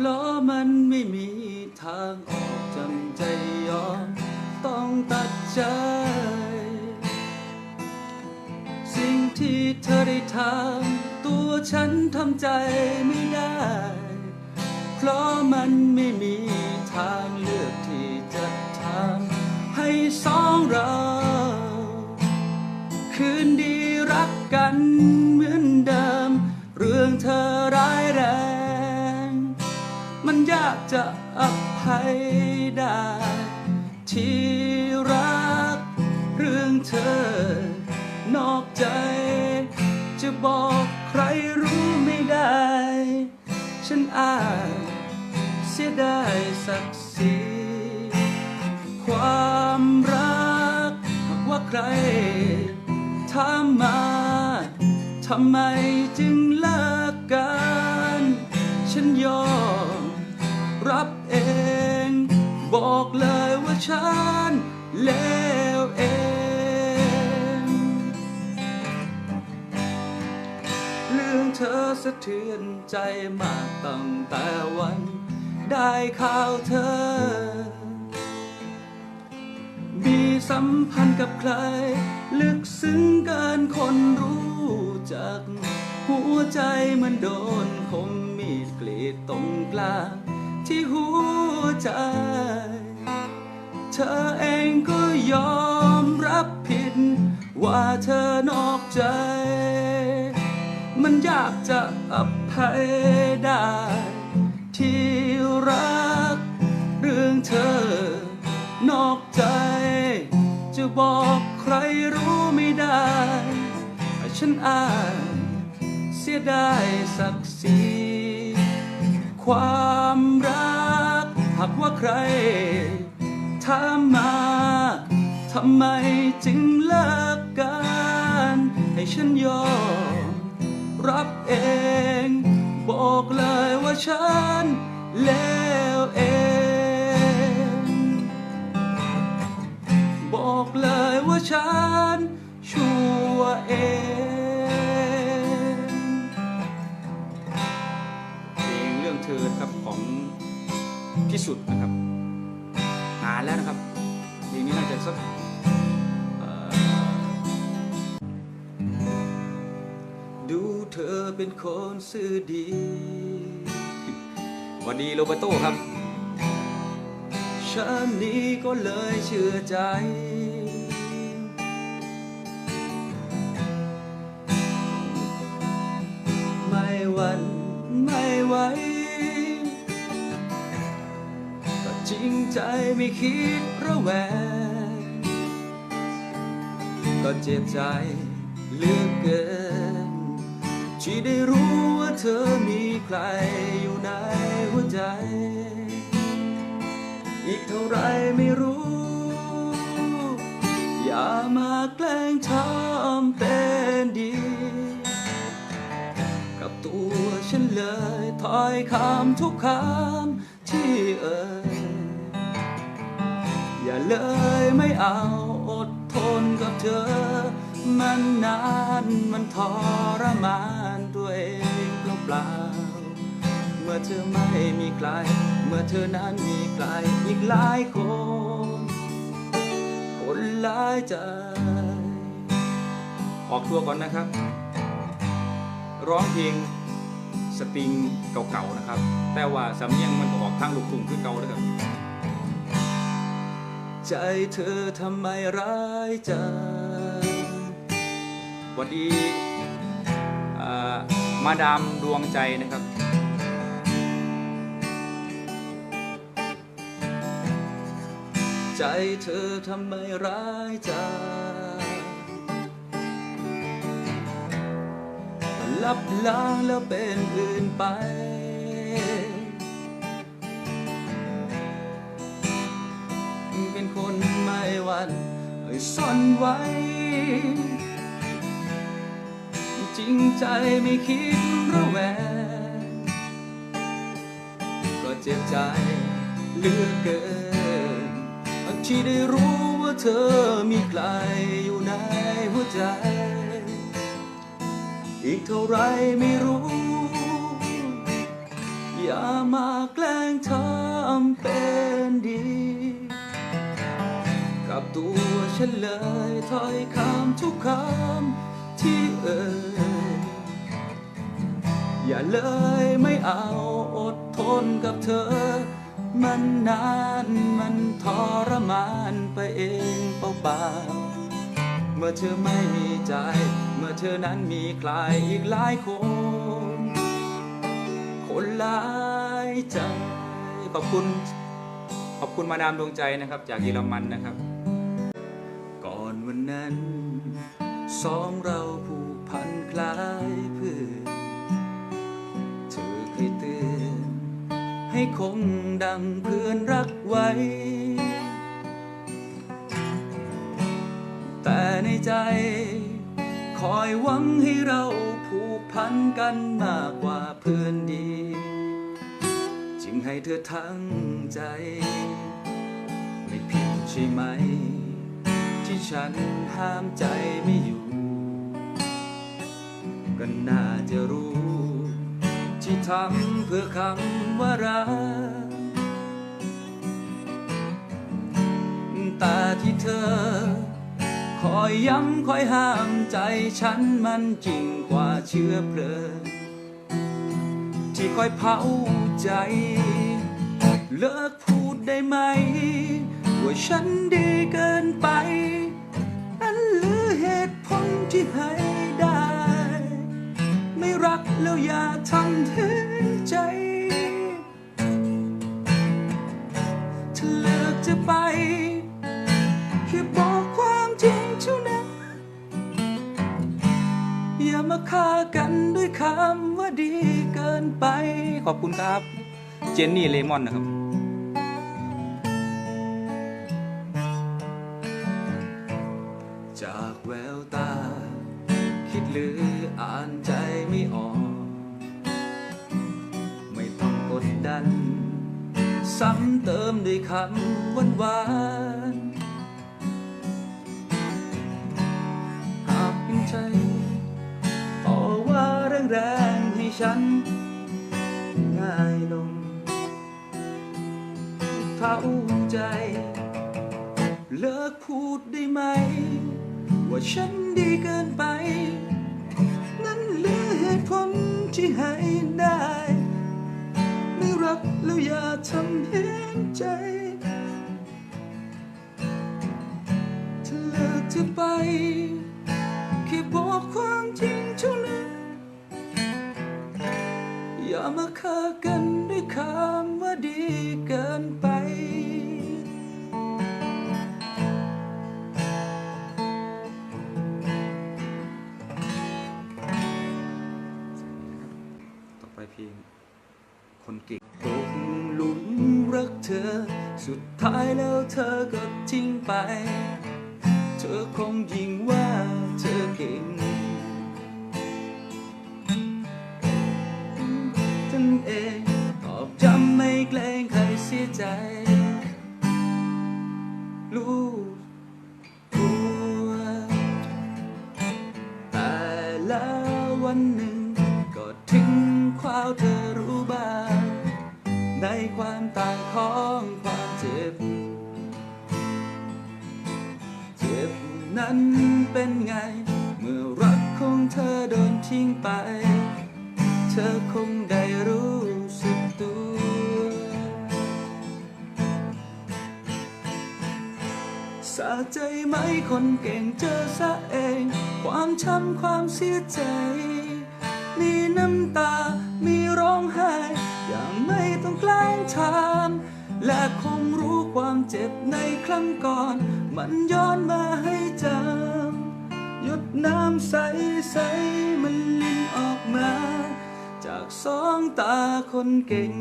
เพราะมันไม่มีทางออกจำใจยอมต้องตัดใจ สิ่งที่เธอได้ทำตัวฉันทำใจไม่ได้ เพราะมันไม่ องเธอนอกใจ จะบอกใครรู้ไม่ได้ ฉันอาจเสียดายศักดิ์ศรีความรักหากว่าใครถามมาทำไมจึงเลิกกัน ฉันยอมรับเอง บอกเลยว่าฉันเลวเอง เธอสะเทือนใจมากตั้งแต่วัน ได้ข่าวเธอ มีสัมพันธ์กับใคร ลึกซึ้งเกินคนรู้จัก หัวใจมันโดนคมมีดกรีดตรงกลาง ที่หัวใจ เธอเองก็ยอมรับผิด ว่าเธอนอกใจ มันยากจะอภัยได้ ที่รัก เรื่องเธอ นอกใจ จะบอกใครรู้ไม่ได้ ฉันอายเสียดายศักดิ์ศรีความรัก หากว่าใครถามมาทำไมจึงเลิกกัน ให้ฉันยอม รับเอง บอกเลยว่าฉันเลวเอง บอกเลยว่าฉันชั่วเองเพลงเรื่องเธอนะครับของพิสุทธิ์นะครับนานแล้วนะครับเพลงนี้น่าจะสัก ธอเป็นคนซื่อดี วันดีโรเบโต้ครับ ฉันนี้ก็เลยเชื่อใจ ไม่หวันไม่ไหวก็จริงใจไม่คิดระแวงก็เจ็บใจเหลือกเกิน ที่ได้รู้ว่าเธอมีใครอยู่ในหัวใจ อีกเท่าไรไม่รู้ อย่ามาแกล้งทำเป็นดี กับตัวฉันเลยถอยคำทุกคำที่เอ่ยอย่าเลยไม่เอาอดทนกับเธอ มันนานมันทรมาน ตัวเองเปล่าเมื่อเธอไม่มีใคร เมื่อเธอนั้นมีใครอีกหลายคน คนหลายใจ ออกตัวก่อนนะครับ ร้องเพลงสตริงเก่าๆนะครับ แต่ว่าสำเนียงมันก็ออกทางลูกทุ่งคือเก่านะครับใจเธอทำไมร้ายจังสวัสดี มาดามดวงใจนะครับ ใจเธอทำไมร้ายจังลับล้างแล้วเป็นอื่นไป เป็นคนไม่หวันให้ซ่อนไว้ งใจไม่คิดระแวง ก็เจ็บใจเหลือเกินที่ได้รู้ว่าเธอมีใครอยู่ในหัวใจ อีกเท่าไรไม่รู้ อย่ามาแกล้งทำเป็นดี กับตัวฉันเลยถ้อยคำทุกคำที่เอ่ย อย่าเลยไม่เอาอดทนกับเธอ มันนานมันทรมานไปเองเปล่าๆเมื่อเธอไม่มีใจ เมื่อเธอนั้นมีใครอีกหลายคน คนหลายใจขอบคุณขอบคุณมาดามดวงใจนะครับ จากเยอรมันนะครับ ก่อนวันนั้น สองเราผูกพันคล้ายเพื่อ ให้คงดังเพื่อนรักไว้ แต่ในใจ คอยหวังให้เราผูกพันกันมากกว่าเพื่อนดี จึงให้เธอทั้งใจ ไม่ผิดใช่ไหม ที่ฉันห้ามใจไม่อยู่ ก็น่าจะรู้ ทำเพื่อคำว่ารักแต่ที่เธอ คอยย้ำคอยห้ามใจฉันมันจริงกว่าเชื้อเพลิงที่คอยเผาใจ เลิกพูดได้ไหม ว่าฉันดีเกินไป นั่นหรือเหตุผลที่ให้ได้ ไม่รักแล้วอย่าทำให้ใจ ถ้าเลิกจะไปแค่บอกความจริงเท่านั้น อย่ามาฆ่ากันด้วยคำว่าดีเกินไป ขอบคุณครับ เจนนี่เลมอนนะครับจากแววตา คิดหรืออ่านใจไม่ออก ไม่ต้องกดดัน ซ้ำเติมด้วยคำหวานหวานหากเป็นใจต่อว่าแรงๆให้ฉัน ง่ายลงเท่าใจ เลิกพูดได้ไหม ว่าฉันดีเกินไป นั่นเหลือเหตุผลที่ให้ได้ ไม่รักแล้วอย่าทำเห็นใจถ้าเลิกจะไป แค่บอกความจริงเท่านั้น อย่ามาฆ่ากันด้วยคำว่าดีเกินไป สุดท้ายแล้วเธอก็ทิ้งไป เธอคงยิงว่าเธอเก่งท่านเองตอบจำไม่เกรงใครเสียใจ รู้ตัวแต่แล้ววันหนึ่ง ก็ถึงคราวเธอรู้บ้างในความต่างของความ นั้นเป็นไง เมื่อรักของเธอโดนทิ้งไป เธอคงได้รู้สึกตัว สะใจไหมคนเก่งเจอซะเอง ความช้ำความเสียใจ มีน้ำตา มีร้องไห้ อย่างไม่ต้องแกล้งถาม และคงรู้ความเจ็บในครั้งก่อน มันย้อนมาให้จำหยดน้ำใสๆมันลินออกมา จากสองตาคนเก่ง